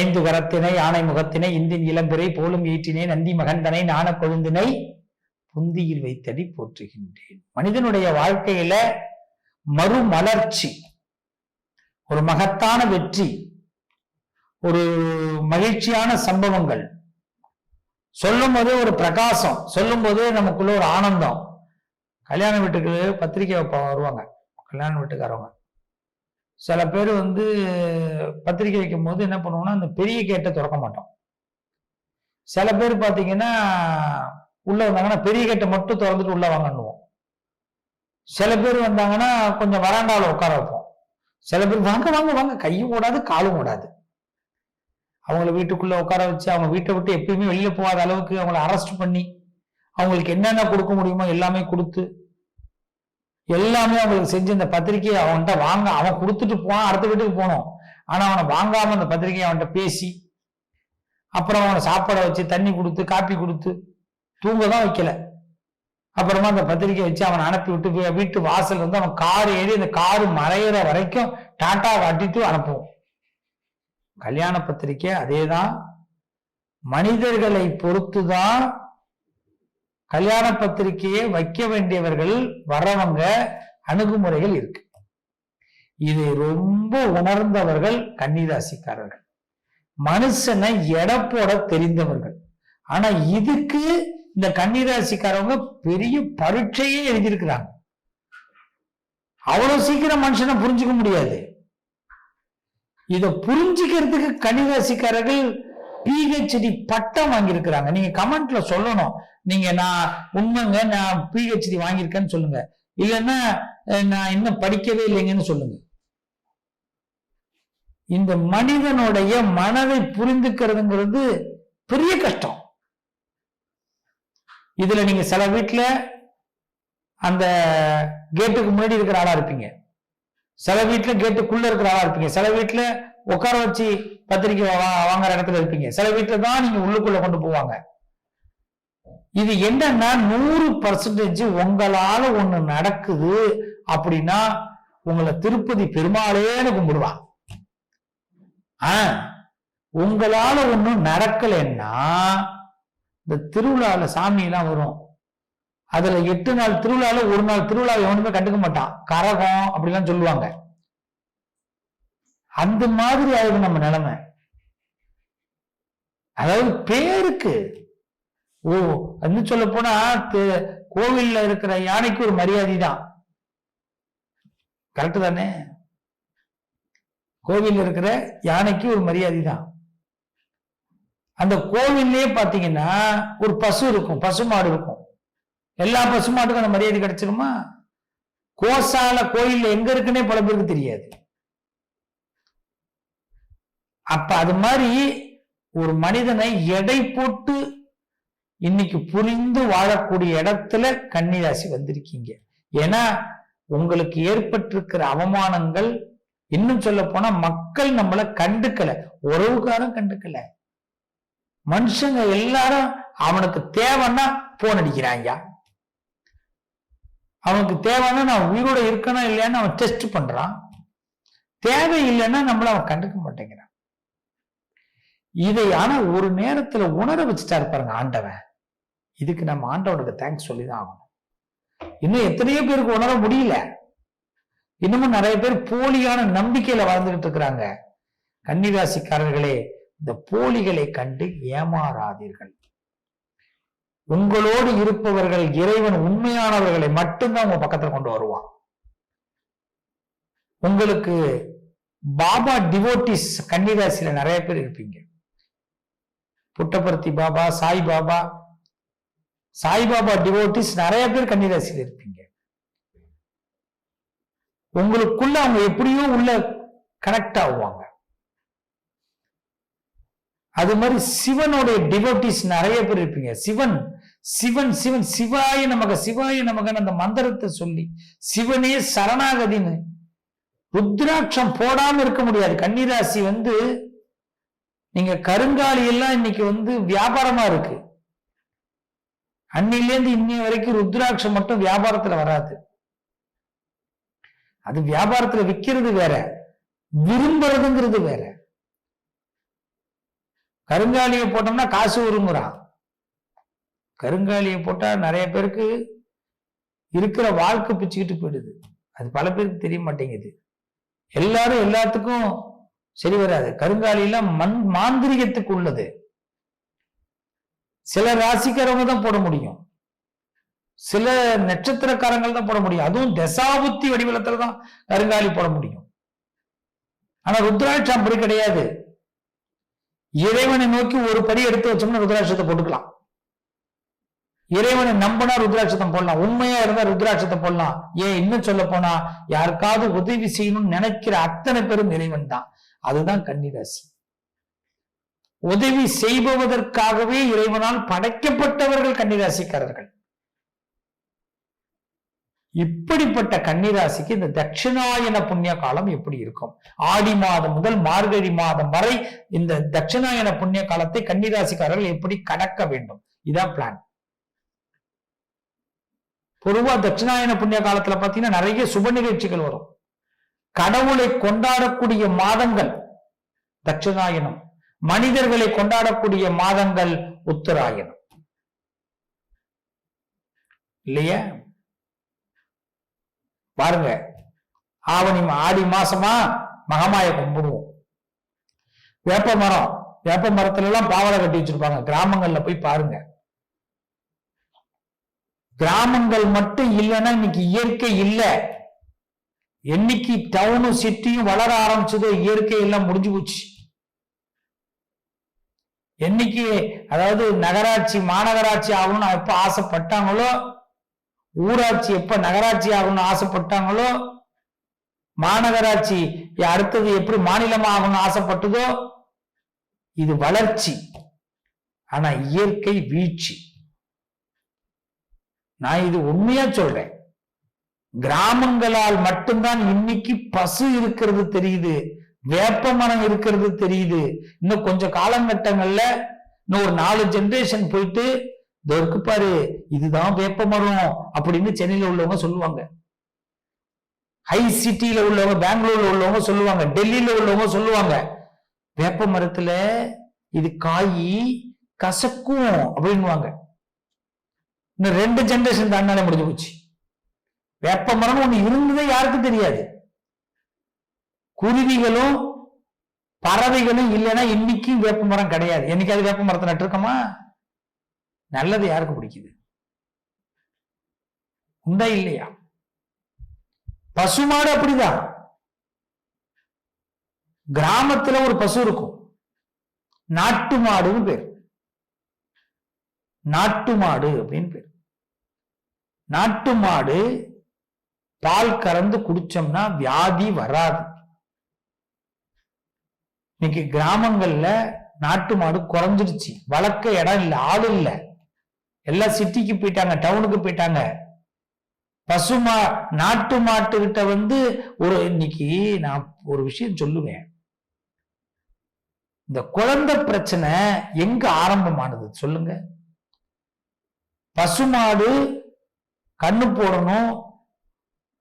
ஐந்து கரத்தினை ஆணை முகத்தினை இந்தின் இளம்பிறை போலும் ஈற்றினை நந்தி மகந்தனை நாண கொழுந்தினை புந்தியில் வைத்தடி போற்றுகின்றேன். மனிதனுடைய வாழ்க்கையில மறுமலர்ச்சி ஒரு மகத்தான வெற்றி ஒரு மகிழ்ச்சியான சம்பவங்கள் சொல்லும் போதே ஒரு பிரகாசம் சொல்லும் போதே நமக்குள்ள ஒரு ஆனந்தம். கல்யாண வீட்டுக்கு பத்திரிக்கை வருவாங்க. கல்யாண வீட்டுக்காரவங்க. சில பேர் வந்து பத்திரிக்கை வைக்கும் போது என்ன பண்ணுவோம்னா அந்த பெரிய கேட்டை திறக்க மாட்டோம். சில பேர் பார்த்தீங்கன்னா உள்ள வந்தாங்கன்னா பெரிய கேட்டை மட்டும் திறந்துட்டு உள்ள வாங்கன்னுவோம். சில பேர் வந்தாங்கன்னா கொஞ்சம் வராண்டாவில் உட்கார வைப்போம். சில பேர் வாங்க வாங்க வாங்க. கையும் ஓடாது காலும் ஓடாது. அவங்கள வீட்டுக்குள்ள உட்கார வச்சு அவங்க வீட்டை விட்டு எப்பயுமே வெளியில போகாத அளவுக்கு அவங்கள அரெஸ்ட் பண்ணி அவங்களுக்கு என்னென்ன கொடுக்க முடியுமோ எல்லாமே கொடுத்து எல்லாமே அவங்களுக்கு செஞ்சு இந்த பத்திரிக்கையை அவன்கிட்ட வாங்க அவன் கொடுத்துட்டு போனான் அடுத்த வீட்டுக்கு போனோம் ஆனா அவனை வாங்காம அந்த பத்திரிக்கையை அவன்கிட்ட பேசி அப்புறம் அவனை சாப்பாடை வச்சு தண்ணி கொடுத்து காப்பி கொடுத்து தூங்க தான் வைக்கல. அப்புறமா அந்த பத்திரிக்கை வச்சு அவனை அனுப்பி விட்டு வீட்டு வாசல் வந்து அவன் கார் ஏறி அந்த காரு மறையிற வரைக்கும் டாட்டா காட்டிட்டு அனுப்புவோம். கல்யாண பத்திரிக்கை அதேதான். மனிதர்களை பொறுத்துதான் கல்யாண பத்திரிக்கையை வைக்க வேண்டியவர்கள் வரவங்க அணுகுமுறைகள் இருக்கு. இதை ரொம்ப உணர்ந்தவர்கள் கன்னிராசிக்காரர்கள். மனுஷனை எடை போட தெரிந்தவர்கள். ஆனா இதுக்கு இந்த கன்னிராசிக்காரவங்க பெரிய பரீட்சையே எழுதியிருக்கிறாங்க. அவ்வளவு சீக்கிரம் மனுஷனை புரிஞ்சுக்க முடியாது. இதை புரிஞ்சுக்கிறதுக்கு கன்னிராசிக்காரர்கள் பிஹெச்டி பட்டம் வாங்கியிருக்கிறாங்க. நீங்க கமெண்ட்ல சொல்லணும். நீங்க நான் உண்மைங்க நான் பிஹெச்டி வாங்கியிருக்கேன்னு சொல்லுங்க. இல்லைன்னா நான் இன்னும் படிக்கவே இல்லைங்கன்னு சொல்லுங்க. இந்த மனிதனுடைய மனதை புரிந்துக்கிறதுங்கிறது பெரிய கஷ்டம். இதுல நீங்க சில வீட்டுல அந்த கேட்டுக்கு முன்னாடி இருக்கிற ஆளா இருப்பீங்க. சில வீட்டுல கேட்டுக்குள்ள இருக்கிற ஆளா இருப்பீங்க. சில வீட்டுல உட்கார வச்சு பத்திரிக்கை வாங்குற இடத்துல இருப்பீங்க. சில வீட்டுல தான் நீங்க உள்ளுக்குள்ள கொண்டு போவாங்க. இது என்னன்னா நூறு பர்சன்டேஜ் உங்களால ஒண்ணு நடக்குது அப்படின்னா உங்களை திருப்பதி பெருமாளேன்னு கும்பிடுவான் ஆ உங்களால ஒண்ணும் நடக்கலைன்னா இந்த திருவிழால சாமி எல்லாம் வரும். அதுல எட்டு நாள் திருவிழால ஒரு நாள் திருவிழா எவனுமே கண்டுக்க மாட்டான். கரகம் அப்படிலாம் சொல்லுவாங்க. அந்த மாதிரி ஆயிடும் நம்ம நிலைமை. அதாவது பேருக்கு. ஓ இன்னும் சொல்ல போனா கோவில்ல இருக்கிற யானைக்கு ஒரு மரியாதை தான் கரெக்ட் தானே? கோவில் இருக்கிற யானைக்கு ஒரு மரியாதை தான் அந்த கோவில்லே பாத்தீங்கன்னா ஒரு பசு இருக்கும் பசுமாடு இருக்கும். எல்லா பசுமாட்டுக்கும் அந்த மரியாதை கிடைச்சிருமா? கோசால கோயில்ல எங்க இருக்குன்னே பல பேருக்கு தெரியாது. அப்ப அது மாதிரி ஒரு மனிதனை எடை போட்டு இன்னைக்கு புரிந்து வாழக்கூடிய இடத்துல கன்னிராசி வந்திருக்கீங்க. ஏன்னா உங்களுக்கு ஏற்பட்டிருக்கிற அவமானங்கள் இன்னும் சொல்ல போனா மக்கள் நம்மளை கண்டுக்கல. உறவுக்காரன் கண்டுக்கல. மனுஷங்க எல்லாரும் அவனுக்கு தேவைன்னா போன் அடிக்கிறாங்க அவனுக்கு தேவைன்னா நான் உயிரோட இருக்கணும் இல்லையான்னு அவன் டெஸ்ட் பண்றான். தேவை இல்லைன்னா நம்மள அவன் கண்டுக்க மாட்டேங்கிறான். இதை ஆனா ஒரு நேரத்துல உணர வச்சுட்டாரு பாருங்க ஆண்டவன். இதுக்கு நம்ம ஆண்டவனுக்கு தேங்க்ஸ் சொல்லிதான் ஆகணும். இன்னும் எத்தனையோ பேருக்கு உணர முடியல. இன்னமும் நிறைய பேர் போலியான நம்பிக்கையில வாழ்ந்துகிட்டு இருக்கிறாங்க. கன்னிராசிக்காரர்களே இந்த போலிகளை கண்டு ஏமாறாதீர்கள். உங்களோடு இருப்பவர்கள் இறைவன் உண்மையானவர்களை மட்டும்தான் உங்க பக்கத்துல கொண்டு வருவான். உங்களுக்கு பாபா டிவோட்டிஸ் கன்னிராசியில நிறைய பேர் இருப்பீங்க. புட்டபர்த்தி பாபா சாய் பாபா. சாய்பாபா டிவோட்டிஸ் நிறைய பேர் கன்னிராசியில் இருப்பீங்க. உங்களுக்குள்ள அவங்க எப்படியோ உள்ள கனெக்ட் ஆகுவாங்க. அது மாதிரி சிவனுடைய டிவோட்டிஸ் நிறைய பேர் இருப்பீங்க. சிவன் சிவன் சிவன் சிவாய நமக சிவாய நமகன் அந்த மந்திரத்தை சொல்லி சிவனே சரணாகதின்னு ருத்ராட்சம் போடாம இருக்க முடியாது. கன்னிராசி வந்து நீங்க கருங்காலி எல்லாம் இன்னைக்கு வந்து வியாபாரமா இருக்கு. அன்னிலேருந்து இன்னைய வரைக்கும் ருத்ராட்சம் மட்டும் வியாபாரத்துல வராது. அது வியாபாரத்துல விக்கிறது வேற விரும்புறதுங்கிறது வேற. கருங்காலியை போட்டோம்னா காசு விரும்புறான் கருங்காலியை போட்டா நிறைய பேருக்கு இருக்கிற வாழ்க்கை பிச்சுக்கிட்டு போயிடுது. அது பல பேருக்கு தெரிய மாட்டேங்குது. எல்லாரும் எல்லாத்துக்கும் சரி வராது. கருங்காலிலாம் மண் மாந்திரிகத்துக்கு உள்ளது. சில ராசிக்காரவங்க தான் போட முடியும். சில நட்சத்திரக்காரங்கள் தான் போட முடியும். அதுவும் தசாபுத்தி வடிவலத்துல தான் கருங்காலி போட முடியும். ஆனா ருத்ராட்சம் அப்படி கிடையாது. இறைவனை நோக்கி ஒரு படி எடுத்து வச்சோம்னா ருத்ராட்சத்தை போட்டுக்கலாம். இறைவனை நம்பினா ருத்ராட்சத்தம் போடலாம். உண்மையா இருந்தா ருத்ராட்சத்தை போடலாம். ஏன் இன்னும் சொல்ல போனா யாருக்காவது உதவி செய்யணும்னு நினைக்கிற அத்தனை பேரும் இறைவன் தான். அதுதான் கன்னிராசி. உதவி செய்பவதற்காகவே இறைவனால் படைக்கப்பட்டவர்கள் கன்னிராசிக்காரர்கள். இப்படிப்பட்ட கன்னிராசிக்கு இந்த தட்சிணாயன புண்ணிய காலம் எப்படி இருக்கும்? ஆடி மாதம் முதல் மார்கழி மாதம் வரை இந்த தட்சிணாயன புண்ணிய காலத்தை கன்னிராசிக்காரர்கள் எப்படி கடக்க வேண்டும்? இதான் பிளான் பொதுவா தட்சிணாயன புண்ணிய காலத்துல பாத்தீங்கன்னா நிறைய சுப நிகழ்ச்சிகள் வரும். கடவுளை கொண்டாடக்கூடிய மாதங்கள் தட்சிணாயனம் மனிதர்களை கொண்டாடக்கூடிய மாதங்கள் உத்தராயணம். இல்லையா? பாருங்க ஆவணி ஆடி மாசமா மகமாய கும்பிடுவோம். வேப்ப மரம் வேப்ப மரத்துல எல்லாம் பாவலை கட்டி வச்சிருப்பாங்க. கிராமங்கள்ல போய் பாருங்க. கிராமங்கள் மட்டும் இல்லைன்னா இன்னைக்கு இயற்கை இல்ல. என்னைக்கு டவுனும் சிட்டியும் வளர ஆரம்பிச்சதோ இயற்கை எல்லாம் முடிஞ்சு போச்சு. என்னைக்கு அதாவது நகராட்சி மாநகராட்சி ஆகணும்னு எப்ப ஆசைப்பட்டாங்களோ ஊராட்சி எப்ப நகராட்சி ஆகணும்னு ஆசைப்பட்டாங்களோ மாநகராட்சி அடுத்தது எப்படி மாநிலம் ஆகணும்னு ஆசைப்பட்டதோ இது வளர்ச்சி. ஆனா இயற்கை வீழ்ச்சி. நான் இது உண்மையா சொல்றேன். கிராமங்களால் மட்டும்தான் இன்னைக்கு பசு இருக்கிறது தெரியுது வேப்ப மரம் இருக்கிறது தெரியுது. இன்னும் கொஞ்சம் காலகட்டங்கள்ல இன்னும் ஒரு நாலு ஜென்ரேஷன் போயிட்டு இதற்கு பாரு இதுதான் வேப்ப மரம் அப்படின்னு சென்னையில உள்ளவங்க சொல்லுவாங்க. ஹை சிட்டியில உள்ளவங்க பெங்களூர்ல உள்ளவங்க சொல்லுவாங்க டெல்லியில உள்ளவங்க சொல்லுவாங்க வேப்ப மரத்துல இது காய் கசக்கும் அப்படின்னுவாங்க. இன்னும் ரெண்டு ஜென்ரேஷன் தாண்டாலே முடிஞ்சு போச்சு. வேப்ப மரம் ஒண்ணு இருந்ததே யாருக்கும் தெரியாது. குருவிகளும் பறவைகளும் இல்லைன்னா இன்னைக்கும் வேப்ப மரம் கிடையாது. என்னைக்காவது வேப்ப மரத்தை நட்டுருக்கோமா? நல்லது யாருக்கு பிடிக்குது? உண்டா இல்லையா? பசுமாடு அப்படிதான். கிராமத்துல ஒரு பசு இருக்கும். நாட்டு மாடுன்னு பேர். நாட்டு மாடு அப்படின்னு பேர். நாட்டு மாடு பால் கறந்து குடிச்சோம்னா வியாதி வராது. இன்னைக்கு கிராமங்கள்ல நாட்டு மாடு குறைஞ்சிருச்சு. வளர்க்க இடம் இல்லை ஆள் இல்ல. எல்லாம் சிட்டிக்கு போயிட்டாங்க டவுனுக்கு போயிட்டாங்க. பசுமா நாட்டு மாட்டுக்கிட்ட வந்து ஒரு இன்னைக்கு நான் ஒரு விஷயம் சொல்லுவேன். இந்த குழந்தை பிரச்சனை எங்க ஆரம்பமானது சொல்லுங்க. பசுமாடு கண்ணு போடணும்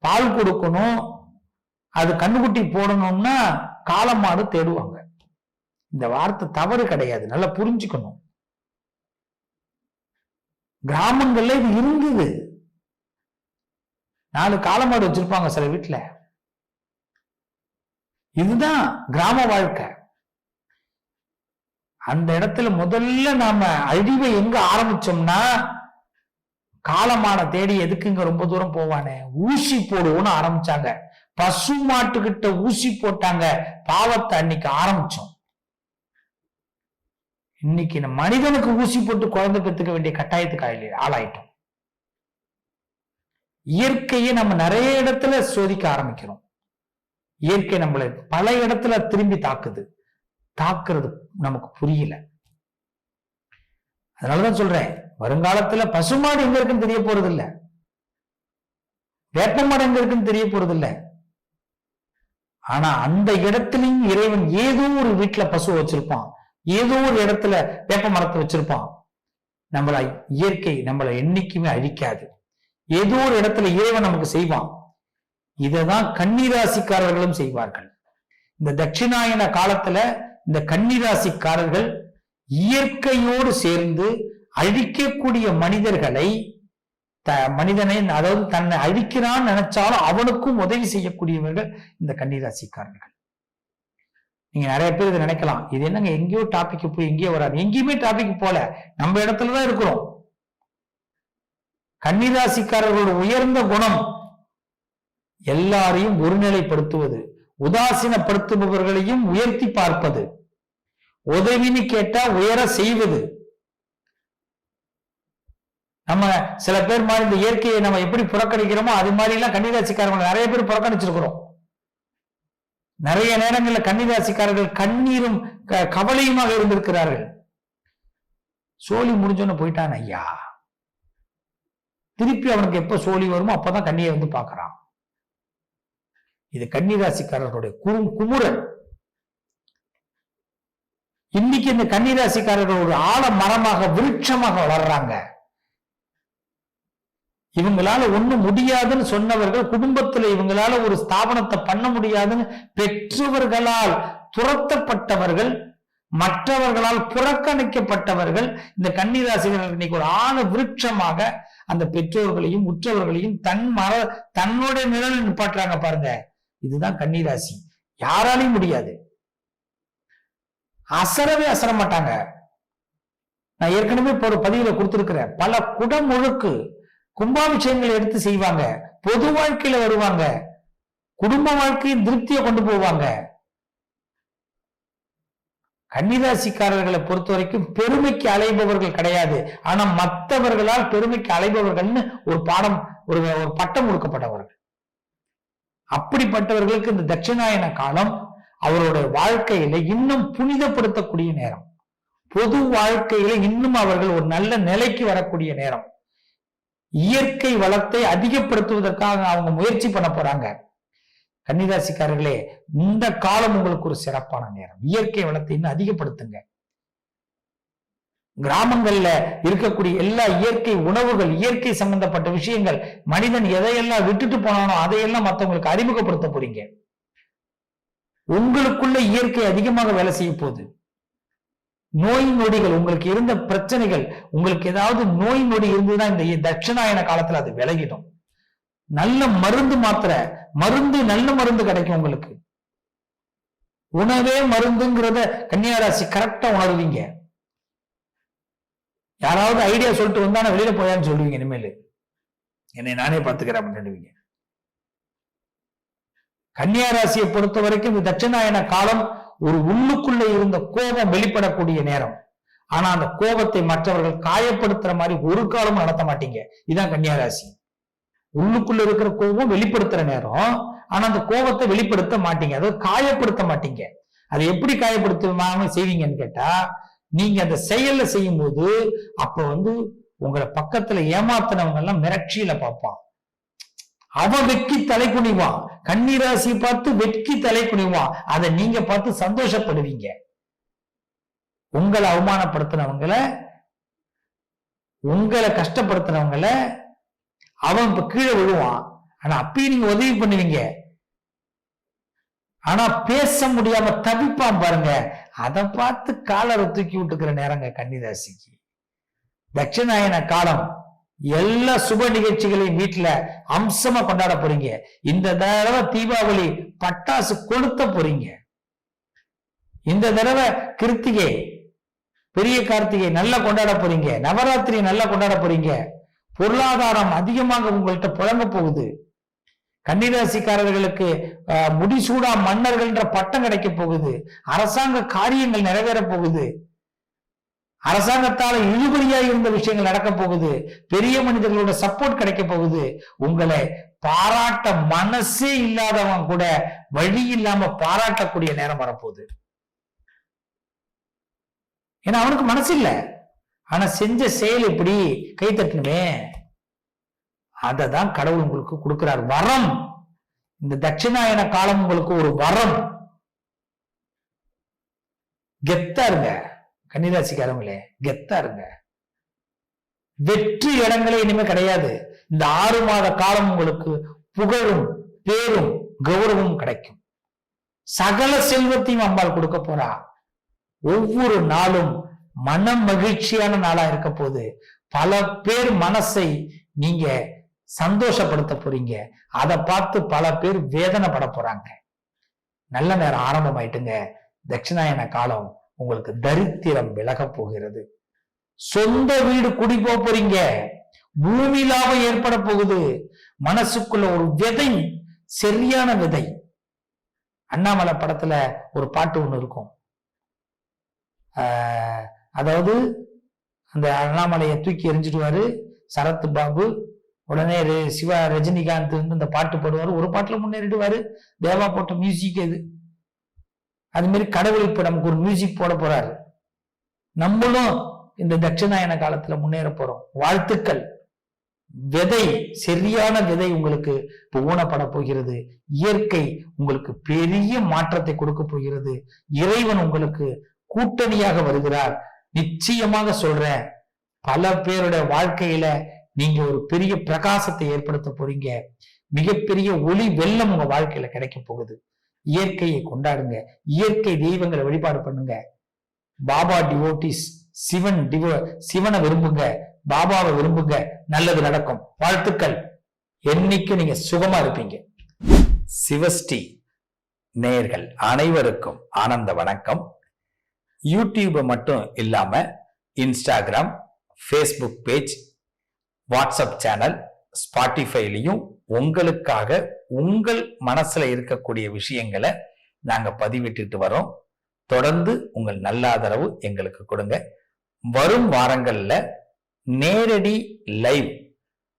பால் கொடுக்கணும். அது கண்ணுக்குட்டி போடணும்னா காலமாடு தேடுவாங்க. இந்த வார்த்தை தவறு கிடையாது. நல்லா புரிஞ்சுக்கணும். கிராமங்கள்ல இது இருந்தது. நாலு காலமாடு வச்சிருப்பாங்க சில வீட்டுல இதுதான் கிராம வாழ்க்கை. அந்த இடத்துல முதல்ல நாம அழிவை எங்க ஆரம்பிச்சோம்னா காலமான தேடி எதுக்குங்க ரொம்ப தூரம் போவானே? ஊசி போடுவோம்னு ஆரம்பிச்சாங்க. பசு மாட்டுக்கிட்ட ஊசி போட்டாங்க. பாவத்தை அன்னைக்கு ஆரம்பிச்சோம். இன்னைக்கு நம்ம மனிதனுக்கு ஊசி போட்டு குழந்தை பெத்துக்க வேண்டிய கட்டாயத்துக்கு ஆளாயிட்டோம். இயற்கையை நம்ம நிறைய இடத்துல சோதிக்க ஆரம்பிக்கிறோம். இயற்கை நம்மளை பல இடத்துல திரும்பி தாக்குது. தாக்குறது நமக்கு புரியல. அதனாலதான் சொல்றேன் வருங்காலத்துல பசுமாடு எங்க இருக்குன்னு தெரிய போறது இல்ல வேப்பமாடு எங்க இருக்குன்னு தெரிய போறது இல்ல ஆனா அந்த இடத்துலயும் இறைவன் ஏதோ ஒரு வீட்டுல பசு வச்சிருப்பான். ஏதோ ஒரு இடத்துல வேப்ப மரத்தை வச்சிருப்பான். நம்மள இயற்கை நம்மளை என்னைக்குமே அழிக்காது. ஏதோ ஒரு இடத்துல இறைவன் நமக்கு செய்வான். இததான் கன்னிராசிக்காரர்களும் செய்வார்கள். இந்த தட்சிணாயன காலத்துல இந்த கன்னிராசிக்காரர்கள் இயற்கையோடு சேர்ந்து அழிக்கக்கூடிய மனிதர்களை த மனிதனை அதாவது தன்னை அழிக்கிறான்னு நினைச்சாலும் அவனுக்கும் உதவி செய்யக்கூடியவர்கள் இந்த கன்னிராசிக்காரர்கள். நீங்க நிறைய பேர் இதை நினைக்கலாம். இது என்னங்க எங்கேயோ டாபிக் போய் எங்கேயோ வராது எங்கேயுமே டாபிக் போல நம்ம இடத்துலதான் இருக்கிறோம். கன்னிராசிக்காரர்களோட உயர்ந்த குணம் எல்லாரையும் ஒருநிலைப்படுத்துவது உதாசீனப்படுத்துபவர்களையும் உயர்த்தி பார்ப்பது உதவின்னு கேட்டா உயர செய்வது. நம்ம சில பேர் மாதிரி இந்த இயற்கையை நம்ம எப்படி புறக்கணிக்கிறோமோ அது மாதிரி எல்லாம் கன்னிராசிக்காரங்க நிறைய பேர் புறக்கணிச்சிருக்கிறோம். நிறைய நேரங்களில் கன்னிராசிக்காரர்கள் கண்ணீரும் க- கவலையுமாக இருந்திருக்கிறார்கள். சோழி முடிஞ்சோன்னு போயிட்டான் ஐயா. திருப்பி அவனுக்கு எப்ப சோழி வருமோ அப்பதான் கண்ணியை வந்து பார்க்கறான். இது கன்னிராசிக்காரர்களுடைய குறு குமுறல். இன்னைக்கு இந்த கன்னிராசிக்காரர்கள் ஒரு ஆழ மரமாக விருட்சமாக வளர்றாங்க. இவங்களால ஒண்ணும் முடியாதுன்னு சொன்னவர்கள் குடும்பத்துல இவங்களால ஒரு ஸ்தாபனத்தை பண்ண முடியாதுன்னு பெற்றவர்களால் துரத்தப்பட்டவர்கள் மற்றவர்களால் புறக்கணிக்கப்பட்டவர்கள் இந்த கன்னிராசிகள் இன்னைக்கு ஒரு ஆழ விருட்சமாக அந்த பெற்றோர்களையும் உற்றவர்களையும் தன் மர தன்னுடைய நிழல் நிப்பாட்டுறாங்க பாருங்க. இதுதான் கன்னிராசி. யாராலையும் முடியாது. அசரவே அசர மாட்டாங்க. நான் ஏற்கனவே இப்போ ஒரு பதிவுல கொடுத்திருக்கிறேன். பல குடமுழுக்கு கும்பாபிஷேகங்களை எடுத்து செய்வாங்க. பொது வாழ்க்கையில வருவாங்க. குடும்ப வாழ்க்கையின் திருப்தியை கொண்டு போவாங்க. கன்னிராசிக்காரர்களை பொறுத்த வரைக்கும் பெருமைக்கு அலைபவர்கள் கிடையாது. ஆனா மற்றவர்களால் பெருமைக்கு அலைபவர்கள்னு ஒரு பாடம் ஒரு ஒரு பட்டம் கொடுக்கப்பட்டவர்கள். அப்படிப்பட்டவர்களுக்கு இந்த தட்சிணாயன காலம் அவருடைய வாழ்க்கையில இன்னும் புனிதப்படுத்தக்கூடிய நேரம். பொது வாழ்க்கையில இன்னும் அவர்கள் ஒரு நல்ல நிலைக்கு வரக்கூடிய நேரம். இயற்கை வளத்தை அதிகப்படுத்துவதற்காக அவங்க முயற்சி பண்ண போறாங்க. கன்னிராசிக்காரர்களே இந்த காலம் உங்களுக்கு ஒரு சிறப்பான நேரம். இயற்கை வளத்தை இன்னும் அதிகப்படுத்துங்க. கிராமங்கள்ல இருக்கக்கூடிய எல்லா இயற்கை உணவுகள் இயற்கை சம்பந்தப்பட்ட விஷயங்கள் மனிதன் எதையெல்லாம் விட்டுட்டு போனானோ அதையெல்லாம் மத்தவங்களுக்கு அறிமுகப்படுத்த போறீங்க. உங்களுக்குள்ள இயற்கை அதிகமாக வேலை செய்ய போகுது. நோய் நொடிகள் உங்களுக்கு இருந்த பிரச்சனைகள் உங்களுக்கு ஏதாவது நோய் நொடி இருந்ததுன்னா இந்த தட்சிணாயன காலத்துல அது விலகிடும். நல்ல மருந்து மாத்திரை மருந்து நல்ல மருந்து கிடைக்கும் உங்களுக்கு. உணவே மருந்துங்கிறத கன்னியாராசி கரெக்டா உணர்வீங்க. யாராவது ஐடியா சொல்லிட்டு வந்தா நான் வெளியில போயான்னு சொல்லுவீங்க இனிமேல். என்னை நானே பார்த்துக்கிறேன் அப்படின்னு கன்னியாராசியை பொறுத்த வரைக்கும் இந்த தட்சிணாயன காலம் ஒரு உள்ளுக்குள்ள இருந்த கோபம் வெளிப்படக்கூடிய நேரம். ஆனா அந்த கோபத்தை மற்றவர்கள் காயப்படுத்துற மாதிரி ஒரு காலமும் நடத்த மாட்டீங்க. இதான் கன்னியாராசி. உள்ளுக்குள்ள இருக்கிற கோபம் வெளிப்படுத்துற நேரம். ஆனா அந்த கோபத்தை வெளிப்படுத்த மாட்டீங்க. அதாவது காயப்படுத்த மாட்டீங்க. அதை எப்படி காயப்படுத்தாம செய்வீங்கன்னு கேட்டா நீங்க அந்த செயல்ல செய்யும் போது அப்ப வந்து உங்களை பக்கத்துல ஏமாத்தினவங்க எல்லாம் மிரட்சியில பார்ப்பான் அவன் வெட்கி தலை குனிவான் கன்னிராசி பார்த்து வெட்கி தலை குனிவான் அதை நீங்க பார்த்து சந்தோஷப்படுவீங்க. உங்களை அவமானப்படுத்தினவங்களை உங்களை கஷ்டப்படுத்தினவங்கள அவன் இப்ப கீழே விழுவான். ஆனா அப்பயும் நீங்க உதவி பண்ணுவீங்க. ஆனா பேச முடியாம தவிப்பான் பாருங்க. அதை பார்த்து காலரை தூக்கி விட்டுக்கிற நேரங்க கன்னிராசிக்கு. தட்சிணாயன காலம். எல்லா சுப நிகழ்ச்சிகளையும் வீட்டுல அம்சமா கொண்டாட போறீங்க. இந்த தடவை தீபாவளி பட்டாசு கொளுத்த போறீங்க. இந்த தடவை கிருத்திகை பெரிய கார்த்திகை நல்லா கொண்டாட போறீங்க. நவராத்திரி நல்லா கொண்டாட போறீங்க. பொருளாதாரம் அதிகமாக உங்கள்கிட்ட புழங்க போகுது. கன்னிராசிக்காரர்களுக்கு அஹ், முடிசூடா மன்னர்கள்ன்ற பட்டம் கிடைக்க போகுது. அரசாங்க காரியங்கள் நிறைவேற போகுது. அரசாங்கத்தால இழுபறியா இருந்த விஷயங்கள் நடக்க போகுது. பெரிய மனிதர்களோட சப்போர்ட் கிடைக்க போகுது. உங்களை பாராட்ட மனசே இல்லாதவன் கூட வழி இல்லாம பாராட்டக்கூடிய நேரம் வரப்போகுது. ஏன்னா அவனுக்கு மனசு இல்ல. ஆனா செஞ்ச செயல் இப்படி கை தட்டணுமே. அதை தான் கடவுள் உங்களுக்கு கொடுக்கிறார். வரம். இந்த தட்சிணாயன காலம் உங்களுக்கு ஒரு வரம். கெத்தா இருங்க. கன்னிராசிக்காரங்களே கெத்தா இருங்க. வெற்றி இடங்களே இனிமே கிடையாது. இந்த ஆறு மாத காலம் உங்களுக்கு புகழும் பேரும் கௌரவமும் கிடைக்கும். சகல செல்வத்தையும் அம்பாள் கொடுக்க போறா. ஒவ்வொரு நாளும் மன மகிழ்ச்சியான நாளா இருக்க போது பல பேர் மனசை நீங்க சந்தோஷப்படுத்த போறீங்க. அதை பார்த்து பல பேர் வேதனைப்பட போறாங்க. நல்ல நேரம் ஆரம்பமாயிட்டுங்க. தட்சிணாயன காலம் உங்களுக்கு தரித்திரம் விலக போகிறது. சொந்த வீடு குடி போக போறீங்க. பூமி லாபம் ஏற்பட போகுது. மனசுக்குள்ள ஒரு விதை சரியான விதை. அண்ணாமலை படத்துல ஒரு பாட்டு ஒண்ணு இருக்கும். ஆஹ் அதாவது அந்த அண்ணாமலையை தூக்கி எரிஞ்சிடுவாரு. சரத் பாபு உடனே சிவா ரஜினிகாந்த் வந்து இந்த பாட்டு பாடுவாரு. ஒரு பாட்டுல முன்னேறிடுவாரு. தேவா போட்ட மியூசிக் இது அது மாதிரி கடவுள் இப்ப நமக்கு ஒரு மியூசிக் போட போறாரு. நம்மளும் இந்த தட்சிணாயன காலத்துல முன்னேற போறோம். வாழ்த்துக்கள். விதை சரியான விதை உங்களுக்கு இப்ப ஊனப்பட போகிறது. இயற்கை உங்களுக்கு பெரிய மாற்றத்தை கொடுக்க போகிறது. இறைவன் உங்களுக்கு கூட்டணியாக வருகிறார். நிச்சயமாக சொல்றேன் பல பேருடைய வாழ்க்கையில நீங்க ஒரு பெரிய பிரகாசத்தை ஏற்படுத்த போறீங்க. மிகப்பெரிய ஒளி வெள்ளம் உங்க வாழ்க்கையில கிடைக்க போகுது. இயற்கையை கொண்டாடுங்க. இயற்கை தெய்வங்களை வழிபாடு பண்ணுங்க. பாபா டிவோட்டிஸ் சிவன் டிவோ சிவனை விரும்புங்க. பாபாவை விரும்புங்க. நல்லது நடக்கும். வாழ்த்துக்கள். என்னைக்கு நீங்க சுகமா இருப்பீங்க. சிவஸ்ரீ நேயர்கள் அனைவருக்கும் ஆனந்த வணக்கம். யூடியூபை மட்டும் இல்லாம Instagram Facebook page WhatsApp channel ஸ்பாட்டிஃபைலையும் உங்களுக்காக உங்கள் மனசுல இருக்கக்கூடிய விஷயங்களை நாங்க பதிவிட்டுட்டு வரோம். தொடர்ந்து உங்கள் நல்ல ஆதரவு எங்களுக்கு கொடுங்க. வரும் வாரங்கள்ல நேரடி லைவ்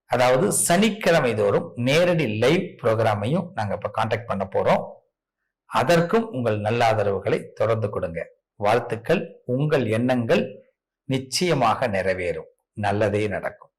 அதாவது சனிக்கிழமை தோறும் நேரடி லைவ் ப்ரோக்ராமையும் நாங்க இப்ப காண்டாக்ட் பண்ண போறோம். அதற்கும் உங்கள் நல்ல ஆதரவுகளை தொடர்ந்து கொடுங்க. வாழ்த்துக்கள். உங்கள் எண்ணங்கள் நிச்சயமாக நிறைவேறும். நல்லதே நடக்கும்.